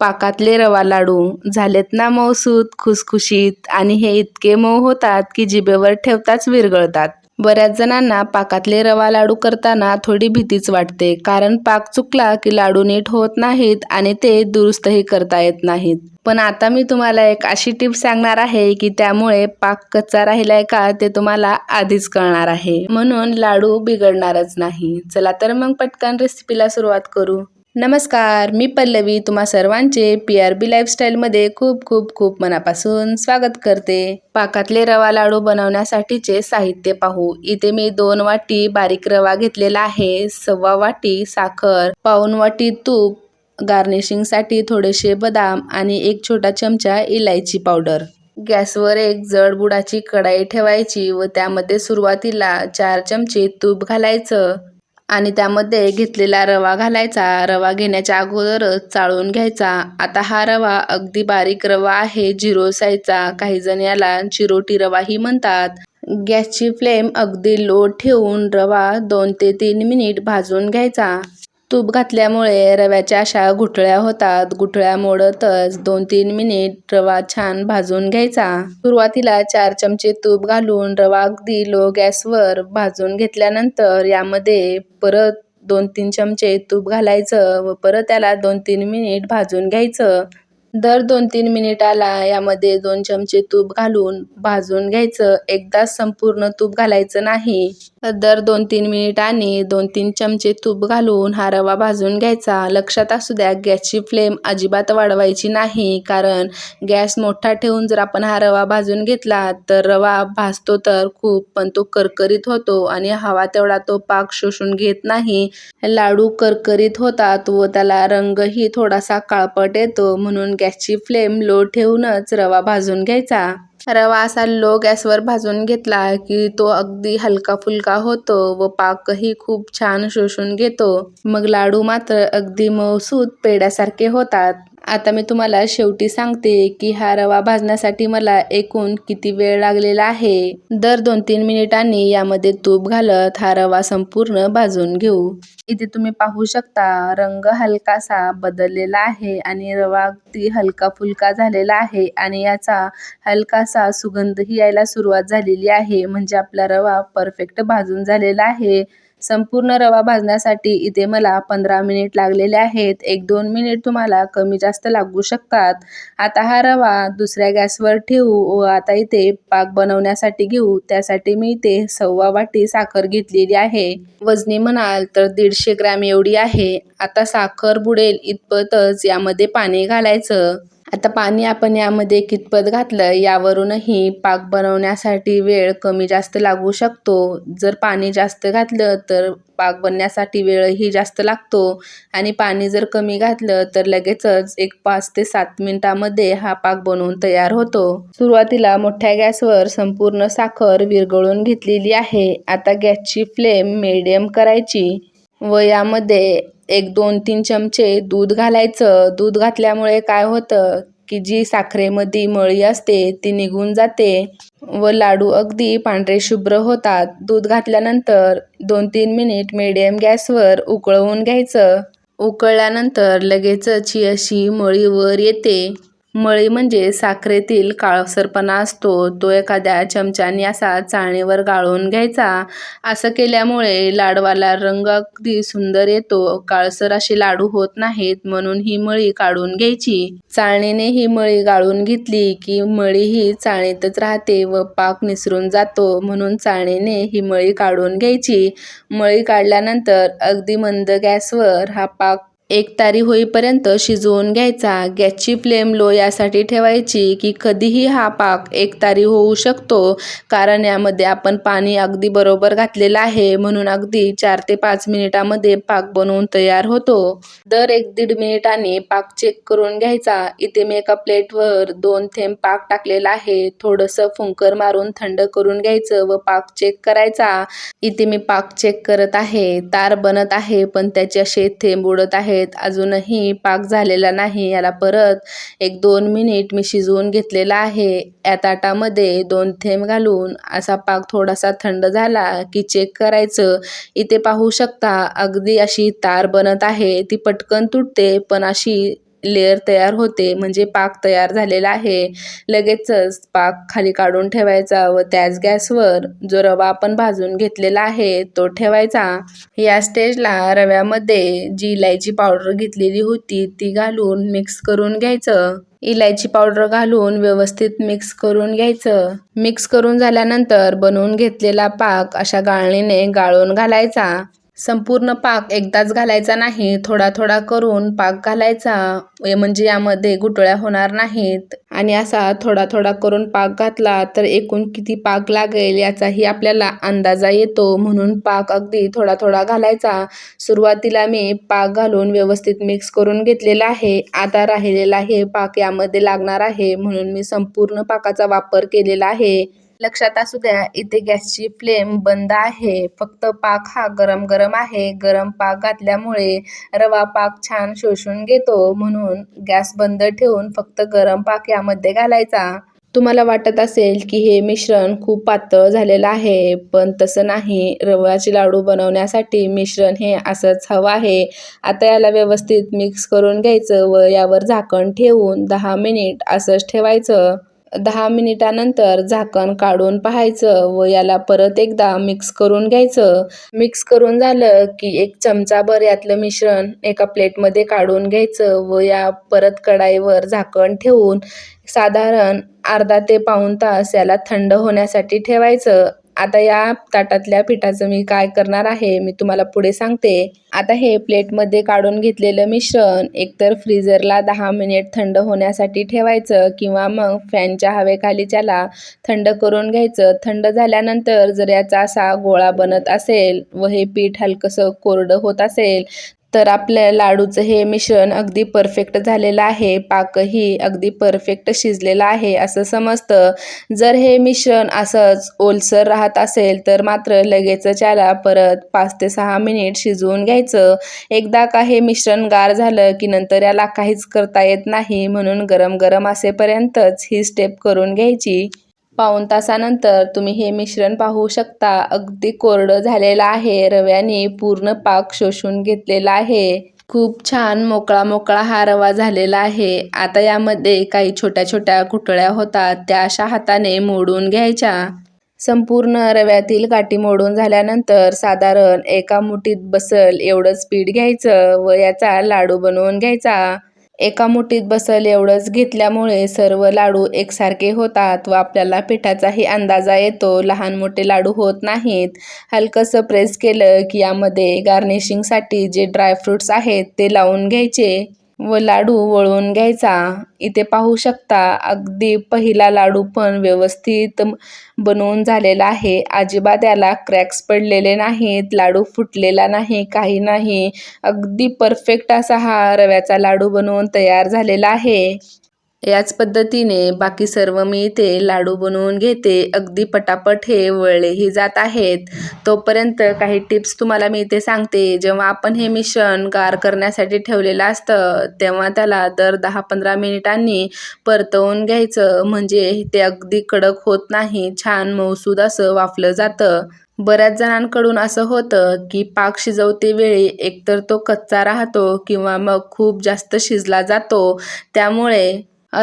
पाकातले रवा लाडू. झालेत ना मऊसूत खुसखुशीत. आणि हे इतके मऊ होतात की जिभेवर ठेवताच विरगळतात बऱ्याच जणांना पाकातले रवा लाडू करताना थोडी भीतीच वाटते. कारण पाक चुकला की लाडू नीट होत नाहीत आणि ते दुरुस्तही करता येत नाहीत. पण आता मी तुम्हाला एक अशी टिप सांगणार आहे की त्यामुळे पाक कच्चा राहिलाय का ते तुम्हाला आधीच कळणार आहे. म्हणून लाडू बिघडणारच नाही. चला तर मग पटकन रेसिपीला सुरुवात करू. नमस्कार मी पल्लवी. तुम्हा सर्वांचे पी आर बी लाईफस्टाईलमध्ये खूप खूप खूप मनापासून स्वागत करते. पाकातले रवा लाडू बनवण्यासाठीचे साहित्य पाहू. इथे मी दोन वाटी बारीक रवा घेतलेला आहे सव्वा वाटी साखर पाऊन वाटी तूप गार्निशिंगसाठी थोडेसे बदाम आणि एक छोटा चमचा इलायची पावडर गॅसवर एक जड बुडाची कढाई ठेवायची व त्यामध्ये सुरुवातीला चार चमचे तूप घालायचं. आणि त्यामध्ये घेतलेला रवा घालायचा. रवा घेण्याच्या अगोदरच चाळून घ्यायचा. आता हा रवा अगदी बारीक रवा आहे जिरो सायचा काही जण याला चिरोटी रवाही म्हणतात. गॅसची फ्लेम अगदी लो ठेवून रवा दोन ते तीन मिनिट भाजून घ्यायचा. तूप घातल्यामुळे रव्याच्या अशा गुठळ्या होतात. गुठळ्या मोडतच दोन तीन मिनिट रवा छान भाजून घ्यायचा. सुरुवातीला चार चमचे तूप घालून रवा अगदी लो गॅसवर भाजून घेतल्यानंतर यामध्ये परत दोन तीन चमचे तूप घालायचं व परत त्याला दोन तीन मिनिट भाजून घ्यायचं. दर दोन तीन मिनिटाला यामध्ये दोन चमचे तूप घालून भाजून घ्यायचं. एकदाच संपूर्ण तूप घालायचं नाही दर दोन तीन मिनिटांनी दोन तीन चमचे तूप घालून हा रवा भाजून घ्यायचा. लक्षात असू द्या गॅसची फ्लेम अजिबात वाढवायची नाही कारण गॅस मोठा ठेवून जर आपण हा रवा भाजून घेतला तर रवा भाजतो तर खूप पण तो करकरीत होतो आणि हवा तेवढा तो पाक शोषून घेत नाही. लाडू करकरीत होतात व त्याला रंगही थोडासा काळपट येतो म्हणून गॅसची फ्लेम लो ठेवूनच रवा भाजून घ्यायचा. रवा असा लो गॅसवर भाजून घेतला की तो अगदी हलका फुलका होतो व पाकही खूप छान शोषून घेतो. मग लाडू मात्र अगदी मऊसूत पेड्यासारखे होतात. आता मी तुम्हाला शेवटी सांगते की हा रवा भाजण्यासाठी मला एकूण किती वेळ लागलेला आहे? दर दोन तीन मिनिटांनी यामध्ये तूप घालत हा रवा संपूर्ण भाजून घेऊ. इथे तुम्ही पाहू शकता रंग हलकासा बदललेला आहे आणि रवा अगदी हलका फुलका झालेला आहे आणि याचा हलकासा सुगंधही यायला सुरुवात झालेली आहे. म्हणजे आपला रवा परफेक्ट भाजून झालेला आहे. संपूर्ण रवा भाजण्यासाठी इथे मला पंधरा मिनिट लागलेले आहेत. एक दोन मिनिट तुम्हाला कमी जास्त लागू शकतात. आता हा रवा दुसऱ्या गॅसवर ठेवू व आता इथे पाक बनवण्यासाठी घेऊ. त्यासाठी मी इथे सव्वा वाटी साखर घेतलेली आहे. वजनी म्हणाल तर दीडशे ग्रॅम एवढी आहे. आता साखर बुडेल इतपतच यामध्ये पाणी घालायचं. आता पाणी आपण यामध्ये कितपत घातलं यावरूनही पाक बनवण्यासाठी वेळ कमी जास्त लागू शकतो. जर पाणी जास्त घातलं तर पाक बनण्यासाठी वेळही जास्त लागतो. आणि पाणी जर कमी घातलं तर लगेचच एक पाच ते सात मिनिटामध्ये हा पाक बनवून तयार होतो. सुरुवातीला मोठ्या गॅसवर संपूर्ण साखर विरघळून घेतलेली आहे. आता गॅसची फ्लेम मिडियम करायची व यामध्ये एक दोन तीन चमचे दूध घालायचं. दूध घातल्यामुळे काय होतं की जी साखरेमध्ये मळी असते ती निघून जाते व लाडू अगदी पांढरे शुभ्र होतात. दूध घातल्यानंतर दोन तीन मिनिट मिडियम गॅसवर उकळवून घ्यायचं. उकळल्यानंतर लगेचच ही अशी मळी वर येते. मळी म्हणजे साखरेतील काळसरपणा असतो. तो एखाद्या चमच्याने असा चाळणीवर गाळून घ्यायचा. असं केल्यामुळे लाडवाला रंग अगदी सुंदर येतो. काळसर असे लाडू होत नाहीत म्हणून ही मळी काढून घ्यायची. चाळणीने ही मळी गाळून घेतली की मळी ही चाळणीतच राहते व पाक निसरून जातो म्हणून चाळणीने ही मळी काढून घ्यायची. मळी काढल्यानंतर अगदी मंद गॅसवर हा पाक एक तारी होईपर्यंत शिजवून घ्यायचा. गॅसची फ्लेम लो यासाठी ठेवायची की कधीही हा पाक एक तारी होऊ शकतो कारण यामध्ये आपण पाणी अगदी बरोबर घातलेलं आहे म्हणून अगदी चार ते पाच मिनिटामध्ये पाक बनवून तयार होतो. दर एक दीड मिनिटांनी पाक चेक करून घ्यायचा. इथे मी एका प्लेटवर दोन थेंब पाक टाकलेला आहे. थोडंसं फुंकर मारून थंड करून घ्यायचं व पाक चेक करायचा. इथे मी पाक चेक करत आहे. तार बनत आहे पण त्याचे असे थेंब उडत आहे. आहेत. अजूनही पाक झालेला नाही. याला परत एक दोन मिनिट मी शिजवून घेतलेला आहे. या ताटामध्ये दोन थेंब घालून असा पाक थोडासा थंड झाला की चेक करायचं. इथे पाहू शकता अगदी अशी तार बनत आहे. ती पटकन तुटते पण अशी लेअर तयार होते म्हणजे पाक तयार झालेला आहे. लगेचच पाक खाली काढून ठेवायचा व त्याच गॅसवर जो रवा आपण भाजून घेतलेला आहे तो ठेवायचा. या स्टेजला रव्यामध्ये जी इलायची पावडर घेतलेली होती ती घालून मिक्स करून घ्यायचं. इलायची पावडर घालून व्यवस्थित मिक्स करून घ्यायचं. मिक्स करून झाल्यानंतर बनवून घेतलेला पाक अशा गाळणीने गाळून घालायचा. संपूर्ण पाक एकदाच घालायचा नाही थोडा थोडा करून पाक घालायचा म्हणजे यामध्ये गुटळ्या होणार नाहीत. आणि असा थोडा थोडा करून पाक घातला तर एकूण किती पाक लागेल याचाही आपल्याला अंदाजा येतो. म्हणून पाक अगदी थोडा थोडा घालायचा. सुरुवातीला मी पाक घालून व्यवस्थित मिक्स करून घेतलेला आहे. आता राहिलेला हे पाक यामध्ये लागणार आहे. म्हणून मी संपूर्ण पाकाचा वापर केलेला आहे. लक्षात असू द्या इथे गॅसची फ्लेम बंद आहे. फक्त पाक हा गरम गरम आहे. गरम पाक घातल्यामुळे रवा पाक छान शोषून घेतो. म्हणून गॅस बंद ठेवून फक्त गरम पाक यामध्ये घालायचा. तुम्हाला वाटत असेल की हे मिश्रण खूप पातळ झालेलं आहे पण तसं नाही. रव्याचे लाडू बनवण्यासाठी मिश्रण हे असंच हवं आहे. आता याला व्यवस्थित मिक्स करून घ्यायचं व यावर झाकण ठेवून दहा मिनिट असंच ठेवायचं. दहा मिनिटानंतर झाकण काढून पाहायचं व याला परत एकदा मिक्स करून घ्यायचं. मिक्स करून झालं की एक चमचाभर यातलं मिश्रण एका प्लेटमध्ये काढून घ्यायचं व या परत कढाईवर झाकण ठेवून साधारण अर्धा ते पाऊण तास याला थंड होण्यासाठी ठेवायचं. आता या ताटातल्या पिठाचं मी काय करणार आहे मी तुम्हाला पुढे सांगते. आता हे प्लेटमध्ये काढून घेतलेलं मिश्रण एकतर फ्रीजरला दहा मिनिट थंड होण्यासाठी ठेवायचं किंवा मग फॅनच्या हवेखाली त्याला थंड करून घ्यायचं. थंड झाल्यानंतर जर याचा असा गोळा बनत असेल व हे पीठ हलकंसं कोरडं होत असेल तर आपल्या लाडूचं हे मिश्रण अगदी परफेक्ट झालेलं आहे. पाकही अगदी परफेक्ट शिजलेलं आहे असं समजतं. जर हे मिश्रण असंच ओलसर राहत असेल तर मात्र लगेचच याला परत पाच ते सहा मिनिट शिजवून घ्यायचं. एकदा का हे मिश्रण गार झालं की नंतर याला काहीच करता येत नाही म्हणून गरम गरम असेपर्यंतच ही स्टेप करून घ्यायची. पाऊण तासानंतर तुम्ही हे मिश्रण पाहू शकता. अगदी कोरडं झालेलं आहे. रव्याने पूर्ण पाक शोषून घेतलेला आहे. खूप छान मोकळा मोकळा हा रवा झालेला आहे. आता यामध्ये काही छोट्या छोट्या कुटळ्या होतात. त्या अशा हाताने मोडून घ्यायच्या. संपूर्ण रव्यातील गाठी मोडून झाल्यानंतर साधारण एका मुठीत बसल एवढंच पीठ घ्यायचं व याचा लाडू बनवून घ्यायचा. एका मुठीत बसल एवढंच घेतल्यामुळे सर्व लाडू एकसारखे होतात व आपल्याला पिठाचाही अंदाजा येतो. लहान मोठे लाडू होत नाहीत. हलकंसं प्रेस केलं की यामध्ये गार्निशिंगसाठी जे ड्रायफ्रूट्स आहेत ते लावून घ्यायचे. व लाडू वळवून घ्यायचा. इथे पाहू शकता अगदी पहिला लाडू पण व्यवस्थित बनवून झालेला आहे. अजिबात याला क्रॅक्स पडलेले नाहीत लाडू फुटलेला नाही काही नाही. अगदी परफेक्ट असा हा रव्याचा लाडू बनवून तयार झालेला आहे. याच पद्धतीने बाकी सर्व मी इथे लाडू बनवून घेते. अगदी पटापट हे वळलेही जात आहेत. तोपर्यंत काही टिप्स तुम्हाला मी इथे सांगते. जेव्हा आपण हे मिश्रण गार करण्यासाठी ठेवलेलं असतं तेव्हा त्याला दर दहा पंधरा मिनिटांनी परतवून घ्यायचं. म्हणजे ते अगदी कडक होत नाही छान मौसूद असं वाफलं जातं. बऱ्याच जणांकडून असं होतं की पाक शिजवते वेळी एकतर तो कच्चा राहतो किंवा मग खूप जास्त शिजला जातो. त्यामुळे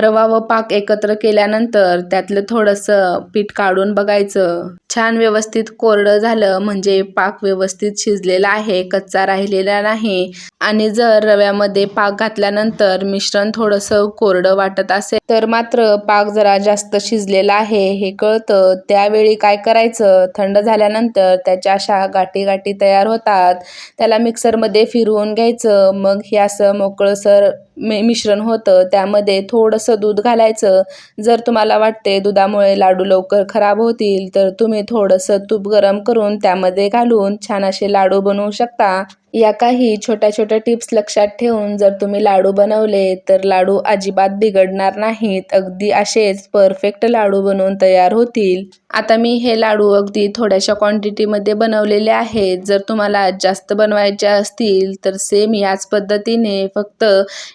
रवा व पाक एकत्र केल्यानंतर त्यातलं थोडंसं पीठ काढून बघायचं. छान व्यवस्थित कोरडं झालं म्हणजे पाक व्यवस्थित शिजलेला आहे कच्चा राहिलेला नाही. आणि जर रव्यामध्ये पाक घातल्यानंतर मिश्रण थोडंसं कोरडं वाटत असेल तर मात्र पाक जरा जास्त शिजलेला आहे हे कळतं. त्यावेळी काय करायचं? थंड झाल्यानंतर त्याच्या अशा गाठी गाठी तयार होतात. त्याला मिक्सरमध्ये फिरवून घ्यायचं. मग हे असं मोकळंसर मिश्रण होतं. त्यामध्ये थोडंसं दूध घालायचं. जर तुम्हाला वाटते दुधामुळे लाडू लवकर खराब होतील तर तुम्ही तुम्ही थोडंसं तूप गरम करून त्यामध्ये घालून छान असे लाडू बनवू शकता. या काही छोट्या छोट्या टिप्स लक्षात ठेवून जर तुम्ही लाडू बनवले तर लाडू अजिबात बिघडणार नाहीत. अगदी असेच परफेक्ट लाडू बनवून तयार होतील. आता मी हे लाडू अगदी थोड्याशा क्वांटिटीमध्ये बनवलेले आहेत. जर तुम्हाला जास्त बनवायचे असतील तर सेम याच पद्धतीने फक्त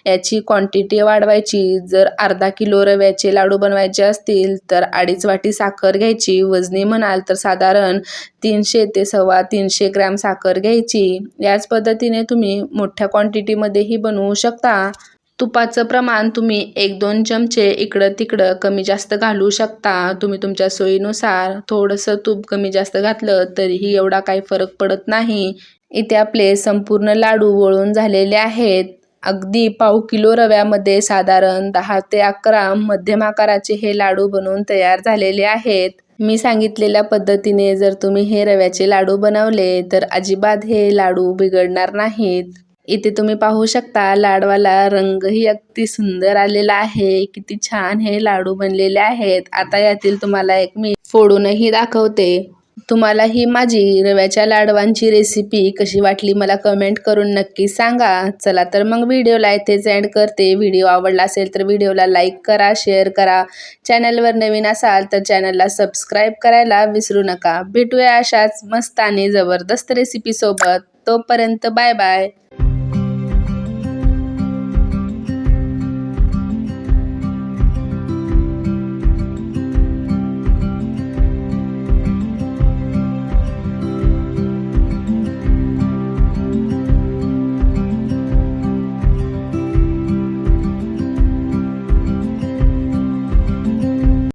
याची क्वांटिटी वाढवायची. जर अर्धा किलो रव्याचे लाडू बनवायचे असतील तर अडीच वाटी साखर घ्यायची. वजनी म्हणाल तर साधारण तीनशे ते सव्वा तीनशे ग्रॅम साखर घ्यायची. याच पद्धतीने तुम्ही मोठ्या क्वांटिटीमध्येही बनवू शकता. तुपाचं प्रमाण तुम्ही एक दोन चमचे इकडं तिकडं कमी जास्त घालू शकता. तुम्ही तुमच्या सोयीनुसार थोडंसं तूप कमी जास्त घातलं तरीही एवढा काही फरक पडत नाही. इथे आपले संपूर्ण लाडू वळून झालेले आहेत. अगदी पाव किलो रव्यामध्ये साधारण दहा ते अकरा मध्यम आकाराचे हे लाडू बनवून तयार झालेले आहेत. मी सांगितलेल्या पद्धतीने जर तुम्ही हे रव्याचे लाडू बनवले तर अजिबात हे लाडू बिघडणार नाहीत. इथे तुम्ही पाहू शकता लाडवाला रंगही अगदी सुंदर आलेला आहे. किती छान हे लाडू बनलेले आहेत. आता यातील तुम्हाला एक मी फोडूनही दाखवते. तुम्हाला ही माझी रव्याच्या लाडवांची रेसिपी कशी वाटली मला कमेंट करून नक्की सांगा. चला तर मग व्हिडिओला इथेच एंड करते. व्हिडिओ आवडला असेल तर व्हिडिओला लाईक करा शेअर करा. चॅनलवर नवीन असाल तर चॅनलला सबस्क्राईब करायला विसरू नका. भेटूया अशाच मस्त आणि जबरदस्त रेसिपीसोबत तोपर्यंत बाय बाय